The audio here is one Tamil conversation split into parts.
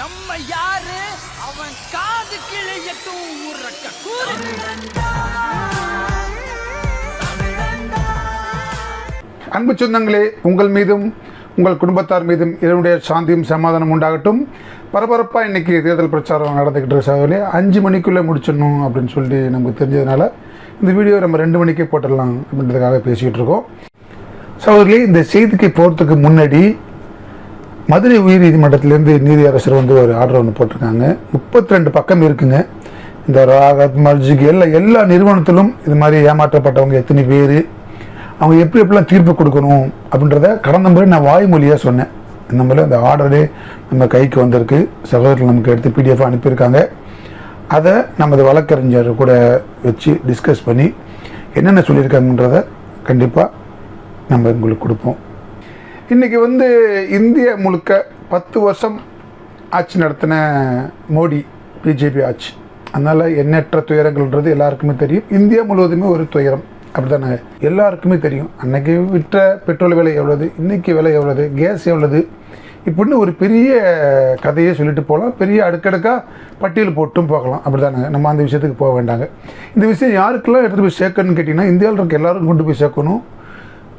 நம்ம யாரு? அவன் காது கிளையட்டும் உறக்க கூறு. அன்பு சொந்தங்களே உங்கள் மீதும் உங்கள் குடும்பத்தார் மீதும் இதனுடைய சாந்தியும் சமாதானம் உண்டாகட்டும். பரபரப்பாக இன்றைக்கி தேர்தல் பிரச்சாரம் நடந்துக்கிட்டு இருக்க சகோதரே அஞ்சு மணிக்குள்ளே முடிச்சிடணும் அப்படின்னு சொல்லி நமக்கு தெரிஞ்சதுனால இந்த வீடியோ நம்ம ரெண்டு மணிக்கே போட்டுடலாம் அப்படின்றதுக்காக பேசிக்கிட்டு இருக்கோம். சகோதரி இந்த செய்திக்கு போகிறதுக்கு முன்னாடி மதுரை உயர் நீதிமன்றத்திலேருந்து நீதியரசர் வந்து ஒரு ஆர்டர் ஒன்று போட்டிருக்காங்க. முப்பத்தி ரெண்டு பக்கம் இருக்குங்க. இந்த ராகத் மர்ஜிக் எல்லா எல்லா நிறுவனத்திலும் இது மாதிரி ஏமாற்றப்பட்டவங்க எத்தனை பேர் அவங்க எப்படி எப்படிலாம் தீர்ப்பு கொடுக்கணும் அப்படின்றத கடந்த முறை நான் வாய்மொழியாக சொன்னேன். இந்த முறையில் அந்த ஆர்டரே நம்ம கைக்கு வந்திருக்கு. சகோதரர்கள் நமக்கு எடுத்து பிடிஎஃப் அனுப்பியிருக்காங்க. அதை நமது வழக்கறிஞர் கூட வச்சு டிஸ்கஸ் பண்ணி என்னென்ன சொல்லியிருக்காங்கன்றத கண்டிப்பாக நம்ம உங்களுக்கு கொடுப்போம். இன்றைக்கி வந்து இந்திய முழுக்க பத்து வருஷம் ஆட்சி நடத்தின மோடி பிஜேபி ஆட்சி. அதனால் எண்ணற்ற துயரங்கள்ன்றது எல்லாருக்குமே தெரியும். இந்தியா முழுவதுமே ஒரு துயரம். அப்படிதானே எல்லாருக்குமே தெரியும். அன்னைக்கு விற்ற பெட்ரோல் விலை எவ்வளவு இன்னைக்கு விலை எவ்வளவு கேஸ் எவ்வளவு இப்படின்னு ஒரு பெரிய கதையை சொல்லிட்டு போகலாம். பெரிய அடுக்கடுக்காக பட்டியல் போட்டும் போகலாம். அப்படிதானே நம்ம அந்த விஷயத்துக்கு போக வேண்டாங்க. இந்த விஷயம் யாருக்கெல்லாம் எடுத்துகிட்டு போய் சேர்க்கணும்னு கேட்டிங்கன்னா இந்தியாவில் இருக்க எல்லாரும் கொண்டு போய் சேர்க்கணும்.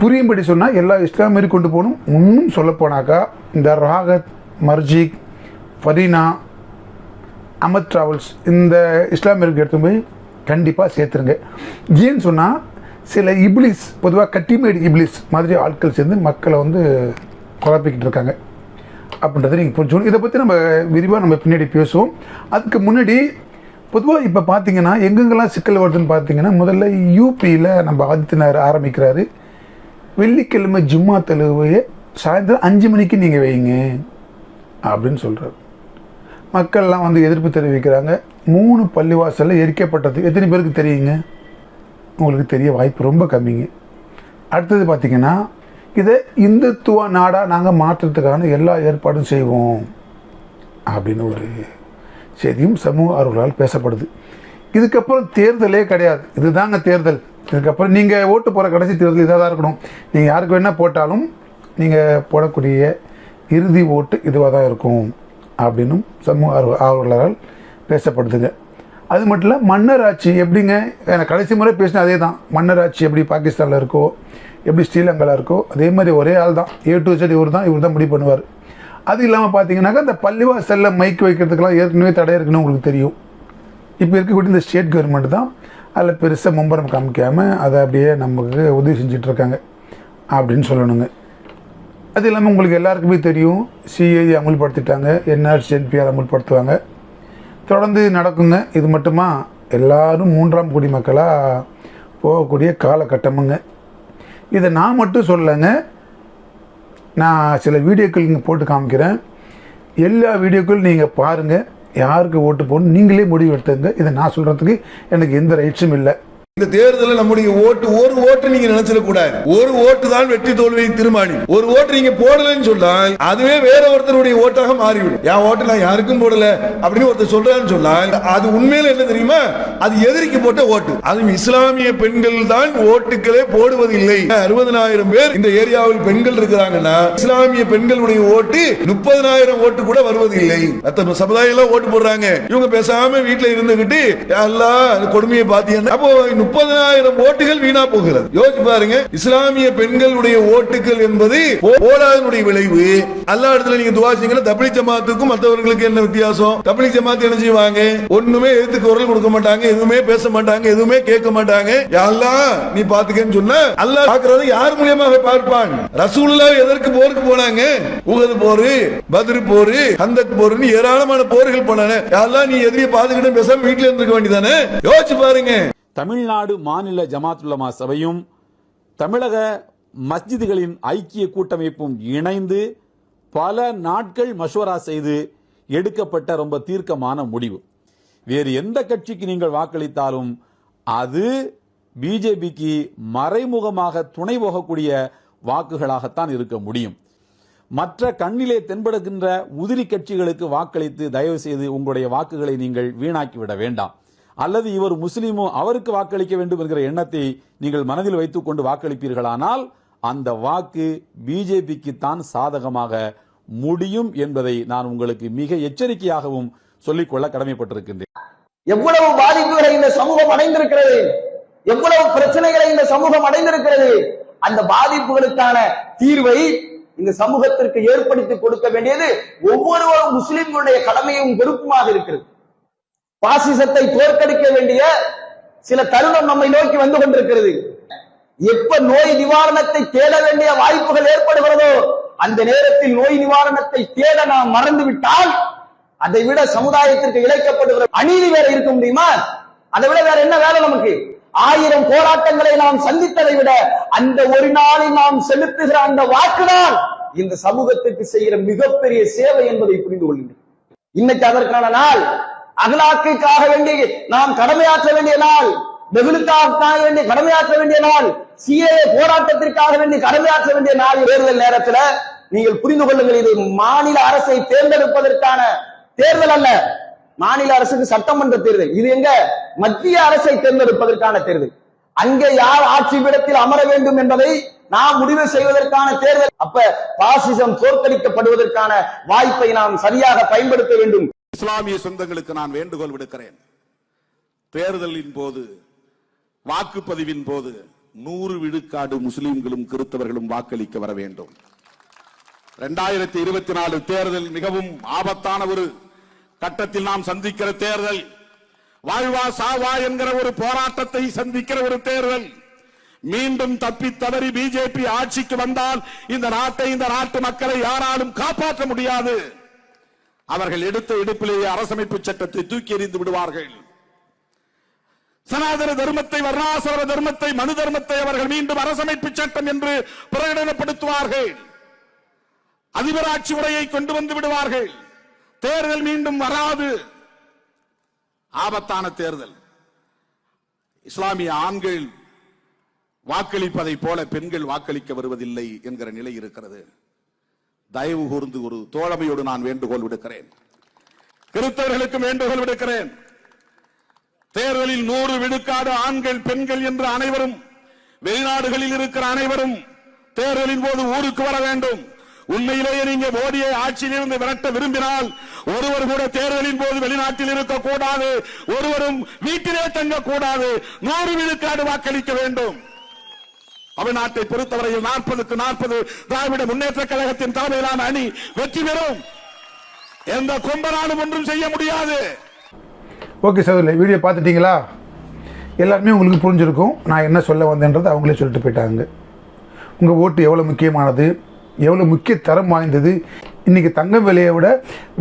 புரியும்படி சொன்னால் எல்லா இஸ்லாமியரி கொண்டு போகணும். இன்னும் சொல்ல போனாக்கா இந்த ராகத் மர்ஜிக் ஃபரீனா அமத் டிராவல்ஸ் இந்த இஸ்லாமியருக்கு எடுத்து போய் கண்டிப்பாக சேர்த்துருங்க. ஏன்னு சொன்னால் சில இப்ளிஸ் பொதுவாக கட்டிமேடு இப்ளிஸ் மாதிரி ஆட்கள் சேர்ந்து மக்களை வந்து குழப்பிக்கிட்டு இருக்காங்க. அப்படின்றத நீங்கள் புரிஞ்சுக்கணும் இதை பற்றி நம்ம விரிவாக நம்ம பின்னாடி பேசுவோம். அதுக்கு முன்னாடி பொதுவாக இப்போ பார்த்தீங்கன்னா எங்கெங்கெல்லாம் சிக்கல் வருதுன்னு பார்த்தீங்கன்னா முதல்ல யூபியில் நம்ம ஆதித்யநாயர் ஆரம்பிக்கிறாரு. வெள்ளிக்கிழமை ஜும்மா தொழுவையை சாயந்தரம் அஞ்சு மணிக்கு நீங்கள் வைங்க அப்படின்னு சொல்கிறார் மக்கள்லாம் வந்து எதிர்ப்பு தெரிவிக்கிறாங்க. மூணு பள்ளிவாசலில் எரிக்கப்பட்டது. எத்தனை பேருக்கு தெரியுங்க? உங்களுக்கு தெரிய வாய்ப்பு ரொம்ப கம்மிங்க. அடுத்தது பார்த்தீங்கன்னா இதை இந்துத்துவ நாடாக நாங்கள் மாற்றுறதுக்கான எல்லா ஏற்பாடும் செய்வோம் அப்படின்னு ஒரு செய்தியும் சமூக ஆர்வலால் பேசப்படுது. இதுக்கப்புறம் தேர்தலே கிடையாது. இதுதாங்க தேர்தல். இதுக்கப்புறம் நீங்கள் ஓட்டு போகிற கடைசி தேர்தல் இதாக தான் இருக்கணும். நீங்கள் யாருக்கு வேணால் போட்டாலும் நீங்கள் போடக்கூடிய இறுதி ஓட்டு இதுவாக தான் இருக்கும் அப்படின்னும் சமூக ஆர்வ ஆர்வலரால் பேசப்படுதுங்க. அது மட்டும் இல்லை மன்னர் ஆட்சி எப்படிங்க எனக்கு கடைசி முறை பேசினா அதே தான் மன்னர் ஆட்சி எப்படி பாகிஸ்தானில் இருக்கோ எப்படி ஸ்ரீலங்காவில் இருக்கோ அதே மாதிரி ஒரே ஆள் தான். ஏ டு செட் இவர் தான் இவர் தான் முடிவு பண்ணுவார். அது இல்லாமல் பார்த்தீங்கன்னாக்கா இந்த பள்ளிவாசலில் மைக் வைக்கிறதுக்கெல்லாம் ஏற்கனவே தடை இருக்குன்னு உங்களுக்கு தெரியும். இப்போ இருக்கக்கூடிய இந்த ஸ்டேட் கவர்மெண்ட் தான் அதில் பெருசாக மும்பரம் காமிக்காமல் அதை அப்படியே நமக்கு உதவி செஞ்சுட்டு இருக்காங்க அப்படின்னு சொல்லணுங்க. அது இல்லாமல் உங்களுக்கு எல்லாருக்குமே தெரியும் சிஐ அமுல்படுத்திட்டாங்க என்ஆர்சி என்பிஆர் அமுல்படுத்துவாங்க. தொடர்ந்து நடக்குங்க. இது மட்டுமா எல்லாரும் மூன்றாம் குடிமக்களாக போகக்கூடிய காலகட்டமுங்க. இதை நான் மட்டும் சொல்லலைங்க. நான் சில வீடியோக்கள் இங்கே போட்டு காமிக்கிறேன். எல்லா வீடியோக்களும் நீங்கள் பாருங்கள் யாருக்கு ஓட்டு போடணும் நீங்களே முடிவு எடுத்துங்க இதை நான் சொல்கிறதுக்கு எனக்கு எந்த ரைட்ஸும் இல்லை. இந்த தேர்தலில் நம்முடைய ஓட்டு ஒரு ஓட்டு நீங்க நினைச்சிட கூடாது. ஒரு ஓட்டு தான் வெற்றி தோல்வியை தீர்மானி. ஒரு ஓட்டு நீங்க போடலன்னு சொன்னால் அதுவே வேற ஒருத்தருடைய ஓட்டாக மாறிவிடும். என் ஓட்டு நான் யாருக்கும் போடல அப்படின்னு ஒருத்தர் சொல்றான்னு சொன்னால் அது உண்மையில என்ன தெரியுமா? அது எதிரிக்கு போட்ட ஓட்டு. அதுவும் இஸ்லாமிய பெண்கள் தான் ஓட்டுகளே போடுவதில்லை. அறுபதனாயிரம் பேர் இந்த ஏரியாவில் பெண்கள் இருக்கிறாங்கன்னா இஸ்லாமிய பெண்களுடைய ஓட்டு முப்பதனாயிரம் ஓட்டு கூட வருவதில்லை. அத்தனை சமுதாயம் எல்லாம் ஓட்டு போடுறாங்க. இவங்க பேசாம வீட்டுல இருந்துகிட்டு எல்லாம் அந்த கொடுமையை பாத்தீங்கன்னா அப்போ முப்பதனாயிரம் ஓட்டுகள் வீணா போகிறது. யோசிச்சு பாருங்க இஸ்லாமிய பெண்களுடைய ஓட்டுகள் என்பது போராதனுடைய விளைவு. அல்லா இடத்துல நீங்க துவா செய்யுங்கன்னா ஜமாத்துக்கும் மற்றவர்களுக்கு என்ன வித்தியாசம்? தபிலி ஜமாத்து என்ன செய்வாங்க? ஒண்ணுமே எதிர்த்து குரல் கொடுக்க மாட்டாங்க எதுவுமே பேச மாட்டாங்க எதுவுமே கேட்க மாட்டாங்க. யாரெல்லாம் நீ பாத்துக்கன்னு சொன்னா அல்லாஹ் பாக்குறது யார் மூலியமாக பார்ப்பான்? ரசூல்லா எதற்கு போருக்கு போனாங்க? உகது போரு பதிரு போரு ஹந்தக் போருன்னு ஏராளமான போர்கள் போனாங்க. யாரெல்லாம் நீ எதிரியை பாத்துக்கிட்டு பேசாம வீட்டுல இருந்திருக்க வேண்டியதானே யோசிச்சு பாருங்க. தமிழ்நாடு மாநில ஜமாத்துல்லமா சபையும் தமிழக மஸ்ஜிதுகளின் ஐக்கிய கூட்டமைப்பும் இணைந்து பல நாட்கள் மஷோரா செய்து எடுக்கப்பட்ட ரொம்ப தீர்க்கமான முடிவு. வேறு எந்த கட்சிக்கு நீங்கள் வாக்களித்தாலும் அது பிஜேபிக்கு மறைமுகமாக துணை போகக்கூடிய வாக்குகளாகத்தான் இருக்க முடியும். மற்ற கண்ணிலே தென்படுகின்ற உதிரி கட்சிகளுக்கு வாக்களித்து தயவு செய்து உங்களுடைய வாக்குகளை நீங்கள் வீணாக்கிவிட வேண்டாம். அல்லது இவர் முஸ்லீமோ அவருக்கு வாக்களிக்க வேண்டும் என்கிற எண்ணத்தை நீங்கள் மனதில் வைத்துக் கொண்டு வாக்களிப்பீர்களானால் அந்த வாக்கு பிஜேபிக்கு தான் சாதகமாக முடியும் என்பதை நான் உங்களுக்கு மிக எச்சரிக்கையாகவும் சொல்லிக்கொள்ள கடமைப்பட்டிருக்கின்றேன். எவ்வளவு பாதிப்புகளை இந்த சமூகம் அடைந்திருக்கிறது எவ்வளவு பிரச்சனைகளை இந்த சமூகம் அடைந்திருக்கிறது அந்த பாதிப்புகளுக்கான தீர்வை இந்த சமூகத்திற்கு ஏற்படுத்தி கொடுக்க வேண்டியது ஒவ்வொரு முஸ்லிம்களுடைய கடமையும் பொறுப்புமாக இருக்கிறது. பாசிசத்தை தோற்கடிக்க வேண்டிய சில தருணம் நம்மை நோக்கி வந்து கொண்டிருக்கிறது. எப்ப நோய் நிவாரணத்தை தேட வேண்டிய வாய்ப்புகள் ஏற்படுகிறதோ அந்த நேரத்தில் நோய் நிவாரணத்தை தேட நாம் மறந்து விட்டால் அதை விட சமுதாயத்திற்கு இழைக்கப்படுகிற அநீதி வேற இருக்க முடியுமா? அதை விட வேற என்ன வேலை நமக்கு? ஆயிரம் போராட்டங்களை நாம் சந்தித்ததை விட அந்த ஒரு நாளில் நாம் செலுத்துகிற அந்த வாக்குதான் இந்த சமூகத்திற்கு செய்கிற மிகப்பெரிய சேவை என்பதை புரிந்து கொள்கின்றேன் இன்னைக்கு அதற்கான நாள். அகலாக்குக்காக வேண்டி நாம் கடமையாற்ற வேண்டிய நாள் வெகுளுக்காக வேண்டி கடமையாற்ற வேண்டிய நாள் சிஏ போராட்டத்திற்காக வேண்டி கடமையாற்ற வேண்டிய நாள் தேர்தல் நேரத்துல நீங்கள் புரிந்து கொள்ளுங்கள் இது மாநில அரசை தேர்ந்தெடுப்பதற்கான தேர்தல் அல்ல. மாநில அரசுக்கு சட்டமன்ற தேர்தல். இது எங்க? மத்திய அரசை தேர்ந்தெடுப்பதற்கான தேர்தல். அங்கே யார் ஆட்சி பீடத்தில் அமர வேண்டும் என்பதை நாம் முடிவு செய்வதற்கான தேர்தல். அப்ப பாசிசம் தோற்கடிக்கப்படுவதற்கான வாய்ப்பை நாம் சரியாக பயன்படுத்த வேண்டும். இஸ்லாமிய சொந்தங்களுக்கு நான் வேண்டுகோள் விடுக்கிறேன். தேர்தலின் போது வாக்குப்பதிவின் போது நூறு விழுக்காடு முஸ்லிம்களும் கிறிஸ்தவர்களும் வாக்களிக்க வர வேண்டும். இரண்டாயிரத்தி இருபத்தி நாலு தேர்தல் மிகவும் ஆபத்தான ஒரு கட்டத்தில் நாம் சந்திக்கிற தேர்தல். வாழ்வா சாவா என்கிற ஒரு போராட்டத்தை சந்திக்கிற ஒரு தேர்தல். மீண்டும் தப்பி தவறி பிஜேபி ஆட்சிக்கு வந்தால் இந்த நாட்டை இந்த நாட்டு மக்களை யாராலும் காப்பாற்ற முடியாது. அவர்கள் எடுத்த இடுப்பிலேயே அரசமைப்பு சட்டத்தை தூக்கி எறிந்து விடுவார்கள். சனாதன தர்மத்தை வர்ணாசிரம தர்மத்தை மனு தர்மத்தை அவர்கள் மீண்டும் அரசமைப்பு சட்டம் என்று பிரகடனப்படுத்துவார்கள். அதிபராட்சி உரையை கொண்டு வந்து விடுவார்கள். தேர்தல் மீண்டும் வராது. ஆபத்தான தேர்தல். இஸ்லாமிய ஆண்கள் வாக்களிப்பதை போல பெண்கள் வாக்களிக்க வருவதில்லை என்கிற நிலை இருக்கிறது. தயவு கூர்ந்து ஒரு தோழமையோடு நான் வேண்டுகோள் விடுக்கிறேன். கிறிஸ்தவர்களுக்கு வேண்டுகோள் விடுக்கிறேன். தேர்தலில் நூறு விடுக்காடு ஆண்கள் பெண்கள் என்று அனைவரும் வெளிநாடுகளில் இருக்கிற அனைவரும் தேர்தலின் போது ஊருக்கு வர வேண்டும். உண்மையிலேயே நீங்க மோடியை ஆட்சியிலிருந்து விரட்ட விரும்பினால் ஒருவர் கூட தேர்தலின் போது வெளிநாட்டில் இருக்கக்கூடாது ஒருவரும் வீட்டிலே தங்கக்கூடாது நூறு விழுக்காடு வாக்களிக்க வேண்டும். தமிழ்நாட்டை பொறுத்தவரையில் நாற்பதுக்கு நாற்பது திராவிட முன்னேற்ற கழகத்தின் தலைமையிலான அணி வெற்றி பெறும். எந்த கும்பனாலும் ஒன்றும் செய்ய முடியாது. ஓகே சகோதரி வீடியோ பார்த்துட்டீங்களா? எல்லாருமே உங்களுக்கு புரிஞ்சிருக்கும். நான் என்ன சொல்ல வந்தேன்றது அவங்களே சொல்லிட்டு போயிட்டாங்க. உங்கள் ஓட்டு எவ்வளோ முக்கியமானது? எவ்வளோ முக்கிய தரம் வாய்ந்தது? இன்றைக்கி தங்கம் விலையை விட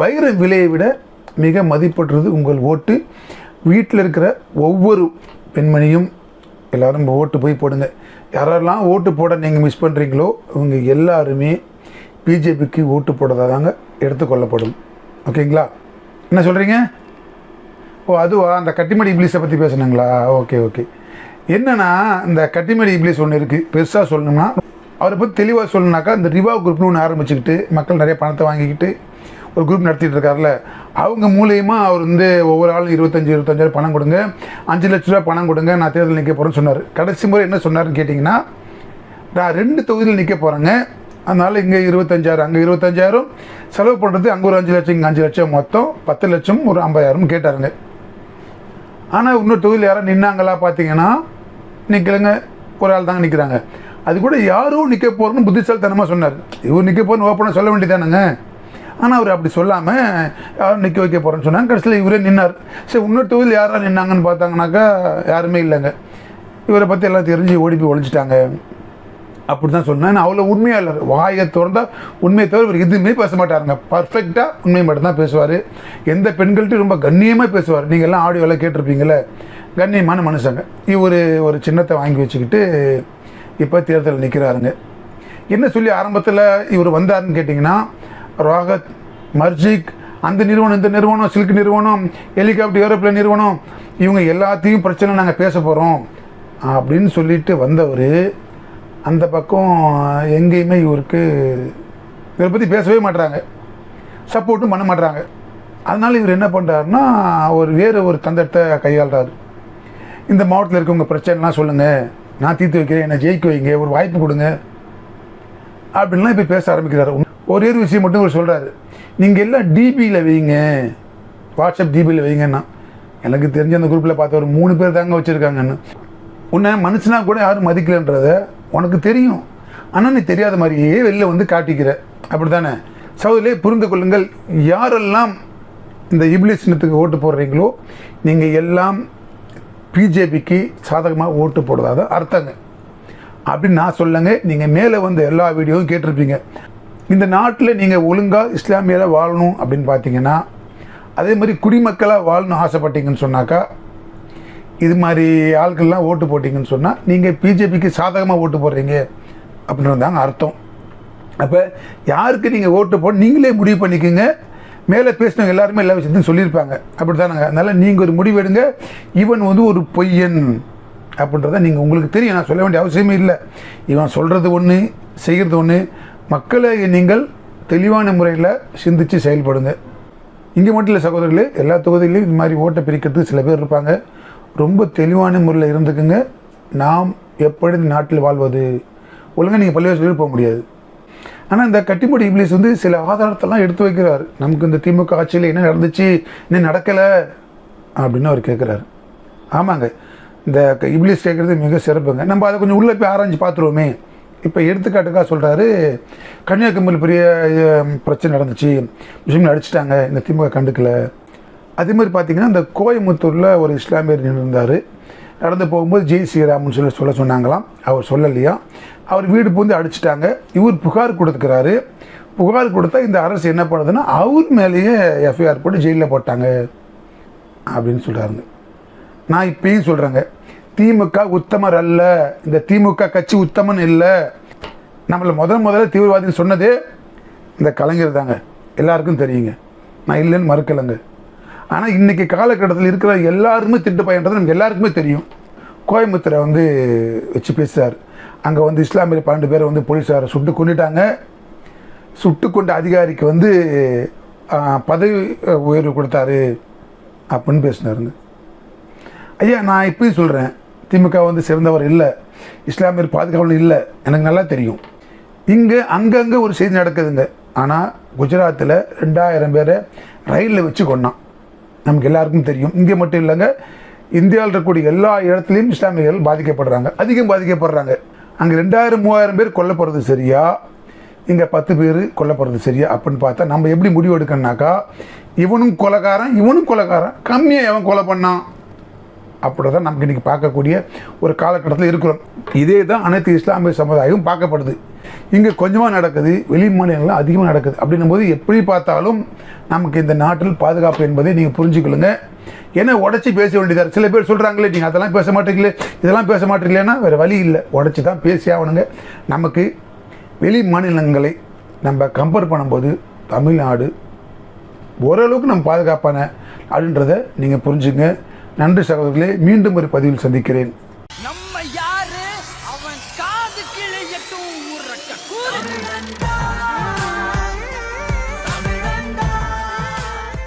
வைர விலையை விட மிக மதிப்பற்றது உங்கள் ஓட்டு. வீட்டில் இருக்கிற ஒவ்வொரு பெண்மணியும் எல்லாரும் ஓட்டு போய் போடுங்க. யாரெல்லாம் ஓட்டு போட நீங்கள் மிஸ் பண்ணுறீங்களோ இவங்க எல்லாருமே பிஜேபிக்கு ஓட்டு போடுறதாங்க எடுத்துக்கொள்ளப்படும். ஓகேங்களா? என்ன சொல்கிறீங்க ஓ அதுவா? அந்த கட்டிமடி இப்ளீஸை பற்றி பேசுனாங்களா? Okay okay. என்னென்னா இந்த கட்டிமடி இப்ளீஸ் ஒன்று இருக்குது பெருசாக சொல்லணும்னா அவரை பற்றி தெளிவாக சொல்லணுனாக்கா இந்த ரிவா குரூப்னு ஒன்று ஆரம்பிச்சுக்கிட்டு மக்கள் நிறைய பணத்தை வாங்கிக்கிட்டு ஒரு குரூப் நடத்திட்டு இருக்காருல்ல அவங்க மூலயமா அவர் வந்து ஒவ்வொரு ஆளும் இருபத்தஞ்சி இருபத்தஞ்சாயிரம் பணம் கொடுங்க. அஞ்சு லட்ச ரூபா பணம் கொடுங்க நான் தேர்தல் நிற்க போகிறேன்னு சொன்னார். கடைசி முறை என்ன சொன்னார்னு கேட்டிங்கன்னா நான் ரெண்டு தொகுதியில் நிற்க போகிறேங்க அதனால் இங்கே இருபத்தஞ்சாயிரம் அங்கே இருபத்தஞ்சாயிரம். செலவு பண்ணுறது அங்கே ஒரு அஞ்சு லட்சம் இங்கே அஞ்சு லட்சம் மொத்தம் பத்து லட்சம் ஒரு ஐம்பதாயிரம் கேட்டாருங்க. ஆனால் இன்னொரு தொகுதியில் யாரும் நின்னாங்களா பார்த்தீங்கன்னா நிற்கலங்க ஒரு ஆள் தாங்க நிற்கிறாங்க அது கூட யாரும் நிற்க போகிறோன்னு புத்திசாலித்தனமாக சொன்னார். இவர் நிற்க போகிறேன்னு ஓப்பனாக சொல்ல வேண்டியதானுங்க. ஆனால் அவர் அப்படி சொல்லாமல் யாரும் நிற்க வைக்க போகிறேன்னு சொன்னாங்க. கடைசியில் இவரே நின்னார். சரி இன்னொரு தொகுதியில் யாராவது நின்னாங்கன்னு பார்த்தாங்கனாக்கா யாருமே இல்லைங்க. இவரை பற்றி எல்லாம் தெரிஞ்சு ஓடி போய் ஒழிச்சிட்டாங்க அப்படி தான் சொன்னேன் அவ்வளோ உண்மையாக இல்லை. வாயை திறந்தா உண்மையை தவிர இவர் எதுவுமே பேச மாட்டாருங்க. பர்ஃபெக்டாக உண்மை மட்டும்தான் பேசுவார். எந்த பெண்கள்ட்டையும் ரொம்ப கண்ணியமாக பேசுவார். நீங்கள் எல்லாம் ஆடியோவில் கேட்டிருப்பீங்களே கண்ணியமான மனுஷங்க. இவர் ஒரு சின்னத்தை வாங்கி வச்சுக்கிட்டு இப்போ தேர்தல் நிற்கிறாருங்க என்ன சொல்லி ஆரம்பத்தில் இவர் வந்தாருன்னு கேட்டிங்கன்னா ராகத் மர்ஜிக் அந்த நிறுவனம் இந்த நிறுவனம் சில்க் நிறுவனம் ஹெலிகாப்டர் ஏரோப்ளேன் நிறுவனம் இவங்க எல்லாத்தையும் பிரச்சனை நாங்கள் பேச போகிறோம் அப்படின்னு சொல்லிட்டு வந்தவர் அந்த பக்கம் எங்கேயுமே இவருக்கு இவரை பற்றி பேசவே மாட்றாங்க. சப்போர்ட்டும் பண்ண மாட்டுறாங்க அதனால் இவர் என்ன பண்ணுறாருன்னா ஒரு வேறு ஒரு தந்தத்தை கையாளுறாரு. இந்த மாவட்டத்தில் இருக்கவங்க பிரச்சனைலாம் சொல்லுங்கள் நான் தீர்த்து வைக்கிறேன் என்னை ஜெயிக்க வைங்க ஒரு வாய்ப்பு கொடுங்க. அப்படின்லாம் இப்போ பேச ஆரம்பிக்கிறாரு. ஒரே ஒரு விஷயம் மட்டும் அவர் சொல்கிறாரு நீங்கள் எல்லாம் டிபியில் வைங்க. வாட்ஸ்அப் டிபியில் வைங்கன்னா எனக்கு தெரிஞ்ச அந்த குரூப்பில் பார்த்த ஒரு மூணு பேர் தாங்க வச்சுருக்காங்கன்னு. உன்னை மனுஷனா கூட யாரும் மதிக்கலன்றத உனக்கு தெரியும். ஆனால் நீ தெரியாத மாதிரியே வெளில வந்து காட்டிக்கிற. அப்படி தானே சகோதரிலே புரிந்து கொள்ளுங்கள் யாரெல்லாம் இந்த இபிலிஸ் சின்னத்துக்கு ஓட்டு போடுறீங்களோ நீங்கள் எல்லாம் பிஜேபிக்கு சாதகமாக ஓட்டு போடுறதாக அர்த்தங்க. அப்படின்னு நான் சொல்லுங்க. நீங்கள் மேலே வந்து எல்லா வீடியோவும் கேட்டிருப்பீங்க. இந்த நாட்டில் நீங்கள் ஒழுங்காக இஸ்லாமியராக வாழணும் அப்படின்னு பார்த்தீங்கன்னா அதே மாதிரி குடிமக்களாக வாழணும் ஆசைப்பட்டீங்கன்னு சொன்னாக்கா இது மாதிரி ஆட்கள்லாம் ஓட்டு போட்டிங்கன்னு சொன்னால் நீங்கள் பிஜேபிக்கு சாதகமாக ஓட்டு போடுறீங்க அப்படின்றது தாங்க அர்த்தம். அப்போ யாருக்கு நீங்கள் ஓட்டு போட நீங்களே முடிவு பண்ணிக்கோங்க. மேலே பேசினவங்க எல்லாருமே எல்லா விஷயத்தையும் சொல்லியிருப்பாங்க. அப்படி தானங்க அதனால் நீங்கள் ஒரு முடிவு எடுங்க. இவன் வந்து ஒரு பொய்யன் அப்படின்றத நீங்கள் உங்களுக்கு தெரியும். நான் சொல்ல வேண்டிய அவசியமே இல்லை. இவன் சொல்கிறது ஒன்று செய்கிறது ஒன்று மக்களை நீங்கள் தெளிவான முறையில் சிந்தித்து செயல்படுங்க. இங்கே மட்டும் இல்லை சகோதரர்களே எல்லா தொகுதியிலையும் இது மாதிரி ஓட்டை பிரிக்கிறதுக்கு சில பேர் இருப்பாங்க. ரொம்ப தெளிவான முறையில் இருந்துக்குங்க. நாம் எப்படி இந்த நாட்டில் வாழ்வது? ஒழுங்காக நீங்கள் பல்வேறு சொல்லிட்டு போக முடியாது. ஆனால் இந்த கட்டிப்படி இப்ளீஸ் வந்து சில ஆதாரத்தெல்லாம் எடுத்து வைக்கிறார். நமக்கு இந்த திமுக ஆட்சியில் என்ன நடந்துச்சு என்ன நடக்கலை அப்படின்னு அவர் கேட்குறாரு ஆமாங்க. இந்த க- இப்ளீஸ் கேட்குறது மிக சிறப்புங்க. நம்ம அதை கொஞ்சம் உள்ளே போய் ஆராய்ஞ்சு பார்த்துருவோமே. இப்போ எடுத்துக்காட்டுக்காக சொல்கிறாரு கன்னியாகுமரி பெரிய பிரச்சனை நடந்துச்சு. முஸ்லீம் அடிச்சிட்டாங்க இந்த திமுக கண்டுக்கல. அதே மாதிரி பார்த்தீங்கன்னா இந்த கோயம்புத்தூரில் ஒரு இஸ்லாமியர் நின்றுந்தார் நடந்து போகும்போது ஜெய் ஸ்ரீராம்னு சொல்லி சொல்ல சொன்னாங்களாம். அவர் சொல்லலையா? அவர் வீடு பூந்து அடிச்சிட்டாங்க. இவர் புகார் கொடுத்துக்கிறாரு. புகார் கொடுத்தா இந்த அரசு என்ன பண்ணுதுன்னா அவர் மேலேயே எஃப்ஐஆர் போட்டு ஜெயிலில் போட்டாங்க. அப்படின்னு சொல்கிறாருங்க நான் இப்பயும் சொல்கிறேங்க திமுக உத்தமர் அல்ல. இந்த திமுக கட்சி உத்தமன் இல்லை. நம்மளை முதல் முதல்ல தீவிரவாதின்னு சொன்னதே இந்த கலைஞர் தாங்க. எல்லாருக்கும் தெரியுங்க. நான் இல்லைன்னு மறுக்கலைங்க. ஆனால் இன்றைக்கி காலகட்டத்தில் இருக்கிற எல்லாருமே திட்டு பையன்றது நமக்கு எல்லாருக்குமே தெரியும். கோயம்புத்தூரை வந்து வச்சு பேசுகிறார் அங்கே வந்து இஸ்லாமியர் பன்னெண்டு பேரை வந்து போலீஸாரை சுட்டு கொண்டுட்டாங்க சுட்டு கொண்ட அதிகாரிக்கு வந்து பதவி உயர்வு கொடுத்தாரு. அப்படின்னு பேசினாருங்க. ஐயா நான் இப்பயும் சொல்கிறேன் திமுக வந்து சிறந்தவர் இல்லை இஸ்லாமியர் பாதுகாவலர் இல்லை எனக்கு நல்லா தெரியும். இங்கே அங்கங்கே ஒரு செய்தி நடக்குதுங்க. ஆனால் குஜராத்தில் ரெண்டாயிரம் பேரை ரயிலில் வச்சு கொண்டான் நமக்கு எல்லாருக்கும் தெரியும். இங்கே மட்டும் இல்லைங்க இந்தியாவில் இருக்கக்கூடிய எல்லா இடத்துலையும் இஸ்லாமியர்கள் பாதிக்கப்படுறாங்க. அதிகம் பாதிக்கப்படுறாங்க. அங்கே ரெண்டாயிரம் மூவாயிரம் பேர் கொல்லப்படுறது சரியா? இங்கே பத்து பேர் கொல்லப்படுறது சரியா? அப்படின்னு பார்த்தா நம்ம எப்படி முடிவு எடுக்கணுனாக்கா இவனும் கொலகாரன் இவனும் கொலகாரன். கம்மியாக எவன் கொலை பண்ணான். அப்படிதான் நமக்கு இன்றைக்கி பார்க்கக்கூடிய ஒரு காலகட்டத்தில் இருக்கிறோம். இதே தான் அனைத்து இஸ்லாமிய சமுதாயமும் பார்க்கப்படுது. இங்கே கொஞ்சமாக நடக்குது வெளி மாநிலங்களில் அதிகமாக நடக்குது. அப்படின்னும் போது எப்படி பார்த்தாலும் நமக்கு இந்த நாட்டில் பாதுகாப்பு என்பதை நீங்கள் புரிஞ்சுக்கொள்ளுங்க. ஏன்னா உடச்சி பேச வேண்டியதாக சில பேர் சொல்கிறாங்களே நீங்கள் அதெல்லாம் பேச மாட்டீங்களே இதெல்லாம் பேச மாட்டீங்களேன்னா வேறு வழி இல்லை. உடச்சி தான் பேசி ஆகணுங்க. நமக்கு வெளி மாநிலங்களை நம்ம கம்பேர் பண்ணும்போது தமிழ்நாடு ஓரளவுக்கு நம்ம பாதுகாப்பான அப்படின்றத நீங்கள் புரிஞ்சுங்க நன்றி சகோதரர்களே மீண்டும் ஒரு பதிவில் சந்திக்கிறேன்.